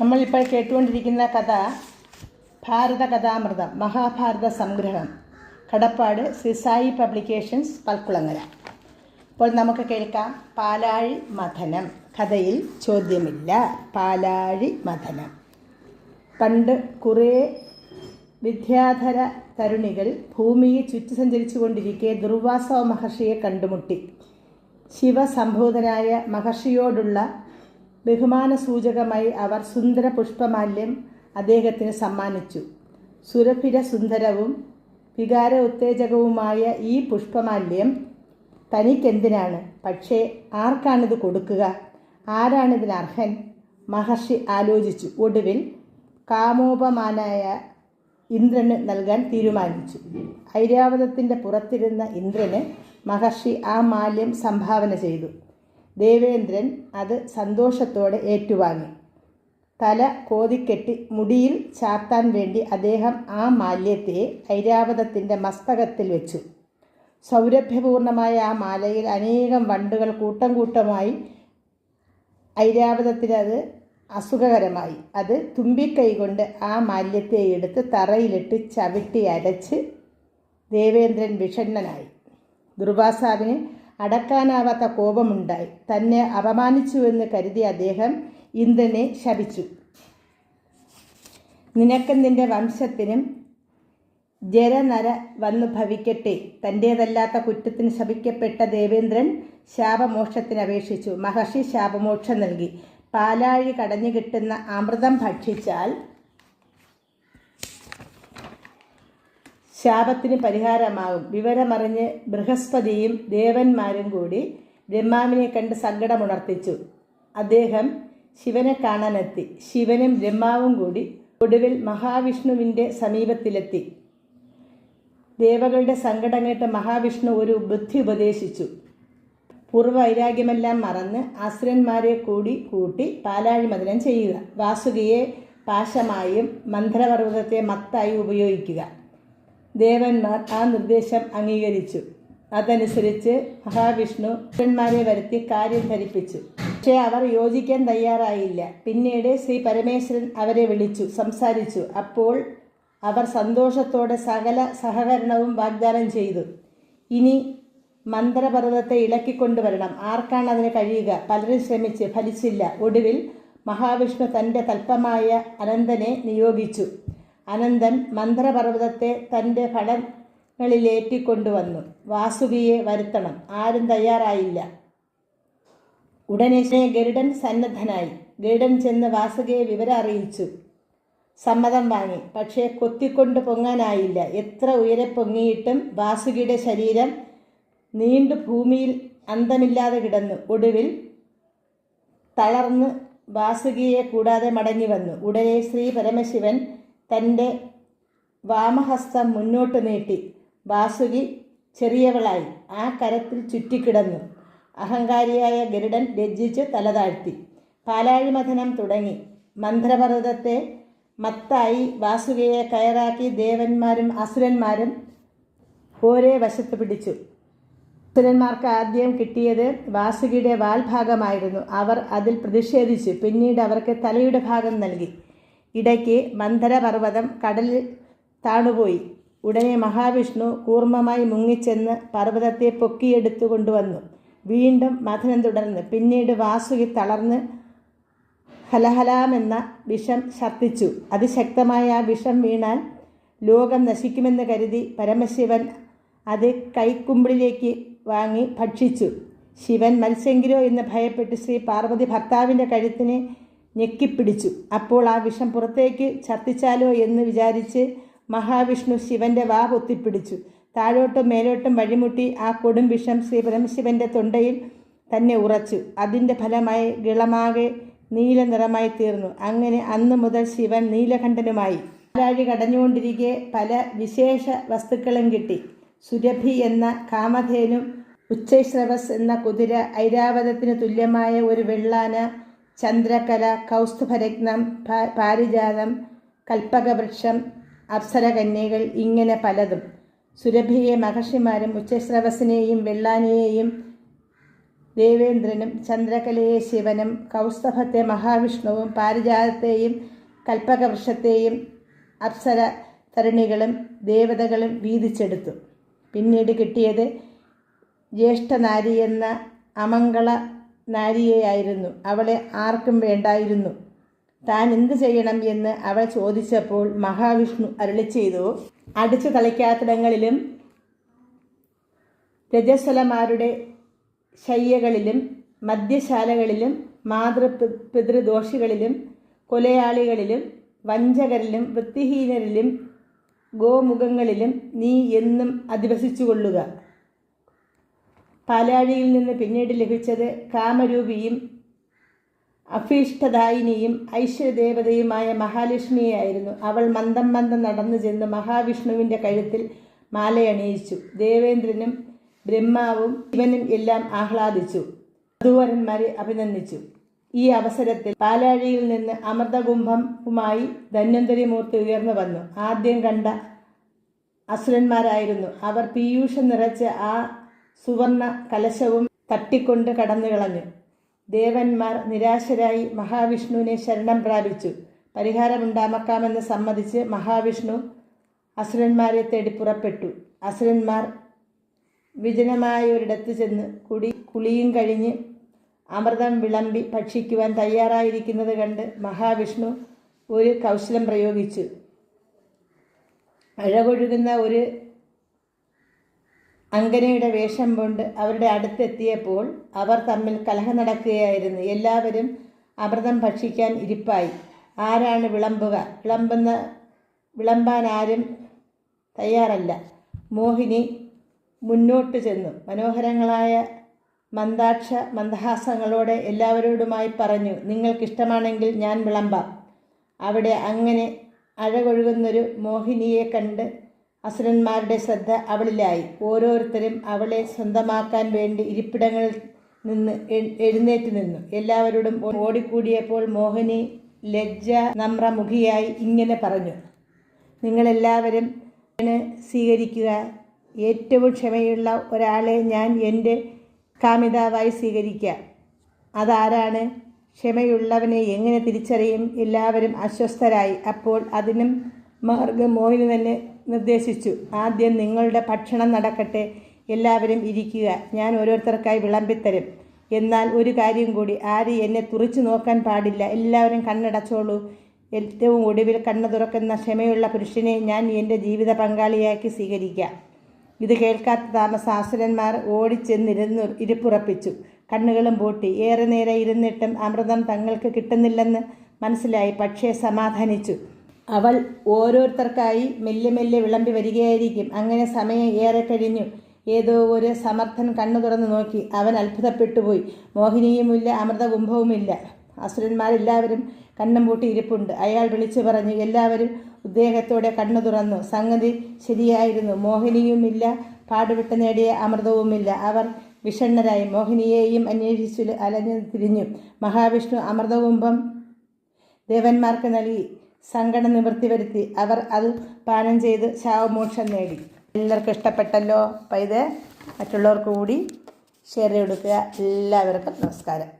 നമ്മളിപ്പോൾ കേട്ടുകൊണ്ടിരിക്കുന്ന കഥ ഭാരത കഥാമൃതം മഹാഭാരത സംഗ്രഹം കടപ്പാട് സിസായി സായി പബ്ലിക്കേഷൻസ് പൽക്കുളങ്ങര. അപ്പോൾ നമുക്ക് കേൾക്കാം പാലാഴി മഥനം. കഥയിൽ ചോദ്യമില്ല. പാലാഴി മഥനം. പണ്ട് കുറേ വിദ്യാധര തരുണികൾ ഭൂമിയെ ചുറ്റി സഞ്ചരിച്ചു കൊണ്ടിരിക്കെ ദുർവാസവ മഹർഷിയെ കണ്ടുമുട്ടി. ശിവസംഭൂതനായ മഹർഷിയോടുള്ള ബഹുമാന സൂചകമായി അവർ സുന്ദര പുഷ്പമാല്യം അദ്ദേഹത്തിന് സമ്മാനിച്ചു. സുരഭിര സുന്ദരവും വികാര ഉത്തേജകവുമായ ഈ പുഷ്പമാല്യം തനിക്കെന്തിനാണ്? പക്ഷേ ആർക്കാണിത് കൊടുക്കുക? ആരാണിതിന് അർഹൻ? മഹർഷി ആലോചിച്ചു. ഒടുവിൽ കാമോപമാനായ ഇന്ദ്രന് നൽകാൻ തീരുമാനിച്ചു. ഐരാവതത്തിന്റെ പുറത്തിരുന്ന ഇന്ദ്രന് മഹർഷി ആ മാല്യം സംഭാവന ചെയ്തു. ദേവേന്ദ്രൻ അത് സന്തോഷത്തോടെ ഏറ്റുവാങ്ങി. തല കോതിക്കെട്ടി മുടിയിൽ ചാർത്താൻ വേണ്ടി അദ്ദേഹം ആ മാല്യത്തെ ഐരാവതത്തിന്റെ മസ്തകത്തിൽ വെച്ചു. സൗരഭ്യപൂർണമായ ആ മാലയിൽ അനേകം വണ്ടുകൾ കൂട്ടം കൂട്ടമായി ഐരാവതത്തിന് അത് അസുഖകരമായി. അത് തുമ്പിക്കൈ കൊണ്ട് ആ മാല്യത്തെ എടുത്ത് തറയിലിട്ട് ചവിട്ടി അരച്ച് ദേവേന്ദ്രൻ വിഷണ്ണനായി. ദുർവാസാവിന് അടക്കാനാവാത്ത കോപമുണ്ടായി. തന്നെ അപമാനിച്ചുവെന്ന് കരുതി അദ്ദേഹം ഇന്ദ്രനെ ശപിച്ചു. നിനക്ക് നിന്റെ വംശത്തിനും ജരനര വന്നു ഭവിക്കട്ടെ. തന്റേതല്ലാത്ത കുറ്റത്തിന് ശപിക്കപ്പെട്ട ദേവേന്ദ്രൻ ശാപമോക്ഷത്തിന് അപേക്ഷിച്ചു. മഹർഷി ശാപമോക്ഷം നൽകി. പാലാഴി കടഞ്ഞു കിട്ടുന്ന അമൃതം ഭക്ഷിച്ചാൽ ശാപത്തിന് പരിഹാരമാകും. വിവരമറിഞ്ഞ് ബൃഹസ്പതിയും ദേവന്മാരും കൂടി ബ്രഹ്മാവിനെ കണ്ട് സങ്കടമുണർത്തിച്ചു. അദ്ദേഹം ശിവനെ കാണാനെത്തി. ശിവനും ബ്രഹ്മാവും കൂടി ഒടുവിൽ മഹാവിഷ്ണുവിന്റെ സമീപത്തിലെത്തി. ദേവകളുടെ സങ്കടം കേട്ട് മഹാവിഷ്ണു ഒരു ബുദ്ധി ഉപദേശിച്ചു. പൂർവവൈരാഗ്യമെല്ലാം മറന്ന് അസുരന്മാരെ കൂടി കൂട്ടി പാലാഴി മദനം ചെയ്യുക. വാസുകിയെ പാശമായും മന്ത്രപർവതത്തെ മത്തായി ഉപയോഗിക്കുക. ദേവന്മാർ ആ നിർദ്ദേശം അംഗീകരിച്ചു. അതനുസരിച്ച് മഹാവിഷ്ണു പുരന്മാരെ വരുത്തി കാര്യം ധരിപ്പിച്ചു. പക്ഷേ അവർ യോജിക്കാൻ തയ്യാറായില്ല. പിന്നീട് ശ്രീ പരമേശ്വരൻ അവരെ വിളിച്ചു സംസാരിച്ചു. അപ്പോൾ അവർ സന്തോഷത്തോടെ സകല സഹകരണവും വാഗ്ദാനം ചെയ്തു. ഇനി മന്ത്രപർവതത്തെ ഇളക്കിക്കൊണ്ടുവരണം ആർക്കാണ് അതിന് കഴിയുക? പലരും ശ്രമിച്ച് ഫലിച്ചില്ല. ഒടുവിൽ മഹാവിഷ്ണു തന്റെ തൽപ്പമായ അനന്തനെ നിയോഗിച്ചു. അനന്തൻ മന്ത്രപർവതത്തെ തന്റെ ഫലങ്ങളിലേറ്റിക്കൊണ്ടുവന്നു. വാസുകിയെ വരുത്തണം. ആരും തയ്യാറായില്ല. ഉടനെ ഗരുഡൻ സന്നദ്ധനായി. ഗരുഡൻ ചെന്ന് വാസുകിയെ വിവരം അറിയിച്ചു. സമ്മതം വാങ്ങി. പക്ഷേ കൊത്തിക്കൊണ്ട് പൊങ്ങാനായില്ല. എത്ര ഉയരെ പൊങ്ങിയിട്ടും വാസുകിയുടെ ശരീരം നീണ്ടു ഭൂമിയിൽ അന്തമില്ലാതെ കിടന്നു. ഒടുവിൽ തളർന്ന് വാസുകിയെ കൂടാതെ മടങ്ങി വന്നു. ഉടനെ ശ്രീ പരമശിവൻ തന്റെ വാമഹസ്തം മുന്നോട്ട് നീട്ടി. വാസുകി ചെറിയവളായി. ആ കരത്തിൽ ചുറ്റിക്കിടന്നു. അഹങ്കാരിയായ ഗരുഡൻ ലജ്ജിച്ച് തലതാഴ്ത്തി. പാലാഴിമഥനം തുടങ്ങി. മന്ത്രപർവതത്തെ മത്തായി വാസുകയെ കയറാക്കി ദേവന്മാരും അസുരന്മാരും ഓരേ വശത്ത് പിടിച്ചു. അസുരന്മാർക്ക് ആദ്യം കിട്ടിയത് വാസുകിയുടെ വാൽഭാഗമായിരുന്നു. അവർ അതിൽ പ്രതിഷേധിച്ചു. പിന്നീട് അവർക്ക് തലയുടെ ഭാഗം നൽകി. ഇടയ്ക്ക് മന്ധരപർവതം കടലിൽ താണുപോയി. ഉടനെ മഹാവിഷ്ണു കൂർമ്മമായി മുങ്ങിച്ചെന്ന് പർവതത്തെ പൊക്കിയെടുത്തു കൊണ്ടുവന്നു. വീണ്ടും മഥനം തുടർന്ന്. പിന്നീട് വാസുകി തളർന്ന് ഹലഹലാമെന്ന വിഷം ഛർദ്ദിച്ചു. അതിശക്തമായ ആ വിഷം വീണാൽ ലോകം നശിക്കുമെന്ന് കരുതി പരമശിവൻ അത് കൈക്കുമ്പിളിലേക്ക് വാങ്ങി ഭക്ഷിച്ചു. ശിവൻ മത്സ്യങ്കിലോ എന്ന് ഭയപ്പെട്ട് ശ്രീ പാർവതി ഭർത്താവിന്റെ കഴുത്തിനെ ഞെക്കിപ്പിടിച്ചു. അപ്പോൾ ആ വിഷം പുറത്തേക്ക് ഛർദ്ദിച്ചാലോ എന്ന് വിചാരിച്ച് മഹാവിഷ്ണു ശിവന്റെ വാ പൊത്തിപ്പിടിച്ചു. താഴോട്ടും മേലോട്ടും വഴിമുട്ടി ആ കൊടും വിഷം ശ്രീ പരമശിവന്റെ തൊണ്ടയിൽ തന്നെ ഉറച്ചു. അതിന്റെ ഫലമായി ഗിളമാകെ നീല നിറമായി തീർന്നു. അങ്ങനെ അന്ന് മുതൽ ശിവൻ നീലകണ്ഠനുമായി ആരാഴി കടഞ്ഞുകൊണ്ടിരിക്കെ പല വിശേഷ വസ്തുക്കളും കിട്ടി. സുരഭി എന്ന കാമധേനും ഉച്ചൈശ്രവസ് എന്ന കുതിര ഐരാവതത്തിന് തുല്യമായ ഒരു വെള്ളാന ചന്ദ്രകല കൗസ്തുഭരത്നം പാരിജാതം കൽപ്പകവൃക്ഷം അപ്സരകന്യകൾ ഇങ്ങനെ പലതും. സുരഭിയെ മഹർഷിമാരും ഉച്ചശ്രവസിനെയും വെള്ളാനിയെയും ദേവേന്ദ്രനും ചന്ദ്രകലയെ ശിവനും കൗസ്തഭത്തെ മഹാവിഷ്ണുവും പാരിജാതത്തെയും കൽപ്പകവൃക്ഷത്തെയും അപ്സര തരുണികളും ദേവതകളും വീതിച്ചെടുത്തു. പിന്നീട് കിട്ടിയത് ജ്യേഷ്ഠനാരി എന്ന അമംഗള നാരിയെയായിരുന്നു. അവളെ ആർക്കും വേണ്ടായിരുന്നു. താൻ എന്തു ചെയ്യണം എന്ന് അവൾ ചോദിച്ചപ്പോൾ മഹാവിഷ്ണു അരുളി ചെയ്തു അടിച്ചു തളിക്കാത്തിടങ്ങളിലും രജസ്വലമാരുടെ ശയ്യകളിലും മദ്യശാലകളിലും മാതൃ പിതൃദോഷികളിലും കൊലയാളികളിലും വഞ്ചകരിലും വൃത്തിഹീനരിലും ഗോമുഖങ്ങളിലും നീ എന്നും അധിവസിച്ചുകൊള്ളുക. പാലാഴിയിൽ നിന്ന് പിന്നീട് ലഭിച്ചത് കാമരൂപിയും അഭീഷ്ടദായിനിയും ഐശ്വര്യദേവതയുമായ മഹാലക്ഷ്മിയായിരുന്നു അവൾ മന്ദം മന്ദം നടന്നു ചെന്ന് മഹാവിഷ്ണുവിന്റെ കഴുത്തിൽ മാലയണിയിച്ചു. ദേവേന്ദ്രനും ബ്രഹ്മാവും ശിവനും എല്ലാം ആഹ്ലാദിച്ചു. വധൂവരന്മാരെ അഭിനന്ദിച്ചു. ഈ അവസരത്തിൽ പാലാഴിയിൽ നിന്ന് അമൃതകുംഭവുമായി ധന്വന്തരിമൂർത്തി ഉയർന്നു വന്നു. ആദ്യം കണ്ട അസുരന്മാരായിരുന്നു. അവർ പീയൂഷം നിറച്ച് ആ സുവർണ കലശവും തട്ടിക്കൊണ്ട് കടന്നു കളഞ്ഞു ദേവന്മാർ നിരാശരായി മഹാവിഷ്ണുവിനെ ശരണം പ്രാപിച്ചു. പരിഹാരമുണ്ടാമക്കാമെന്ന് സമ്മതിച്ച് മഹാവിഷ്ണു അസുരന്മാരെ തേടി പുറപ്പെട്ടു. അസുരന്മാർ വിജനമായ ഒരിടത്ത് ചെന്ന് കുടി കുളിയും കഴിഞ്ഞ് അമൃതം വിളമ്പി ഭക്ഷിക്കുവാൻ തയ്യാറായിരിക്കുന്നത് കണ്ട് മഹാവിഷ്ണു ഒരു കൗശലം പ്രയോഗിച്ചു. അഴകൊഴുകുന്ന ഒരു അങ്കനയുടെ വേഷം കൊണ്ട് അവരുടെ അടുത്തെത്തിയപ്പോൾ അവർ തമ്മിൽ കലഹ നടക്കുകയായിരുന്നു. എല്ലാവരും അമൃതം ഭക്ഷിക്കാൻ ഇരിപ്പായി. ആരാണ് വിളമ്പുക? വിളമ്പുന്ന വിളമ്പാൻ ആരും തയ്യാറല്ല. മോഹിനി മുന്നോട്ട് ചെന്നു. മനോഹരങ്ങളായ മന്ദാക്ഷ മന്ദഹാസങ്ങളോടെ എല്ലാവരോടുമായി പറഞ്ഞു നിങ്ങൾക്കിഷ്ടമാണെങ്കിൽ ഞാൻ വിളമ്പാം. അവിടെ അങ്ങനെ അഴകൊഴുകുന്നൊരു മോഹിനിയെ കണ്ട് അസുരന്മാരുടെ ശ്രദ്ധ അവളിലായി. ഓരോരുത്തരും അവളെ സ്വന്തമാക്കാൻ വേണ്ടി ഇരിപ്പിടങ്ങളിൽ നിന്ന് എഴുന്നേറ്റ് നിന്നു. എല്ലാവരോടും ഓടിക്കൂടിയപ്പോൾ മോഹിനി ലജ്ജ നമ്രമുഖിയായി ഇങ്ങനെ പറഞ്ഞു. നിങ്ങളെല്ലാവരും സ്വീകരിക്കുക. ഏറ്റവും ക്ഷമയുള്ള ഒരാളെ ഞാൻ എന്റെ കാമിതാവായി സ്വീകരിക്കാം. അതാരാണ്? ക്ഷമയുള്ളവനെ എങ്ങനെ തിരിച്ചറിയും? എല്ലാവരും അസ്വസ്ഥരായി. അപ്പോൾ അതിനും മാർഗം മോഹിനി തന്നെ നിർദ്ദേശിച്ചു. ആദ്യം നിങ്ങളുടെ ഭക്ഷണം നടക്കട്ടെ. എല്ലാവരും ഇരിക്കുക. ഞാൻ ഓരോരുത്തർക്കായി വിളമ്പിത്തരും. എന്നാൽ ഒരു കാര്യം കൂടി ആര് എന്നെ തുറിച്ചു നോക്കാൻ പാടില്ല. എല്ലാവരും കണ്ണടച്ചോളൂ. ഏറ്റവും ഒടുവിൽ കണ്ണു തുറക്കുന്ന ക്ഷമയുള്ള പുരുഷനെ ഞാൻ എന്റെ ജീവിത പങ്കാളിയാക്കി സ്വീകരിക്കാം. ഇത് കേൾക്കാത്ത താമസാസുരന്മാർ ഓടിച്ചെന്നിരുന്നു ഇരിപ്പുറപ്പിച്ചു. കണ്ണുകളും പൂട്ടി. ഏറെ നേരം ഇരുന്നിട്ടും അമൃതം തങ്ങൾക്ക് കിട്ടുന്നില്ലെന്ന് മനസ്സിലായി. പക്ഷേ സമാധാനിച്ചു. അവൾ ഓരോരുത്തർക്കായി മെല്ലെ മെല്ലെ വിളമ്പി വരികയായിരിക്കും. അങ്ങനെ സമയം ഏറെ കഴിഞ്ഞു. ഏതോ ഒരു സമർത്ഥൻ കണ്ണു തുറന്നു നോക്കി. അവൻ അത്ഭുതപ്പെട്ടുപോയി. മോഹിനിയുമില്ല അമൃതകുംഭവുമില്ല. അസുരന്മാരെല്ലാവരും കണ്ണും പൂട്ടി ഇരിപ്പുണ്ട്. അയാൾ വിളിച്ചു പറഞ്ഞു. എല്ലാവരും ഉദ്ദേഹത്തോടെ കണ്ണു തുറന്നു. സംഗതി ശരിയായിരുന്നു. മോഹിനിയുമില്ല പാടുവിട്ട് നേടിയ അമൃതവുമില്ല. അവർ വിഷണ്ണരായി. മോഹിനിയെയും അന്വേഷിച്ചു അലഞ്ഞു തിരിഞ്ഞു. മഹാവിഷ്ണു അമൃതകുംഭം ദേവന്മാർക്ക് നൽകി. സങ്കടം നിവൃത്തി വരുത്തി അവർ അത് പാനം ചെയ്ത് ശാവമോക്ഷം നേടി. എല്ലാവർക്കും ഇഷ്ടപ്പെട്ടല്ലോ. അപ്പം ഇത് മറ്റുള്ളവർക്ക് കൂടി ഷെയർ കൊടുക്കുക. എല്ലാവർക്കും നമസ്കാരം.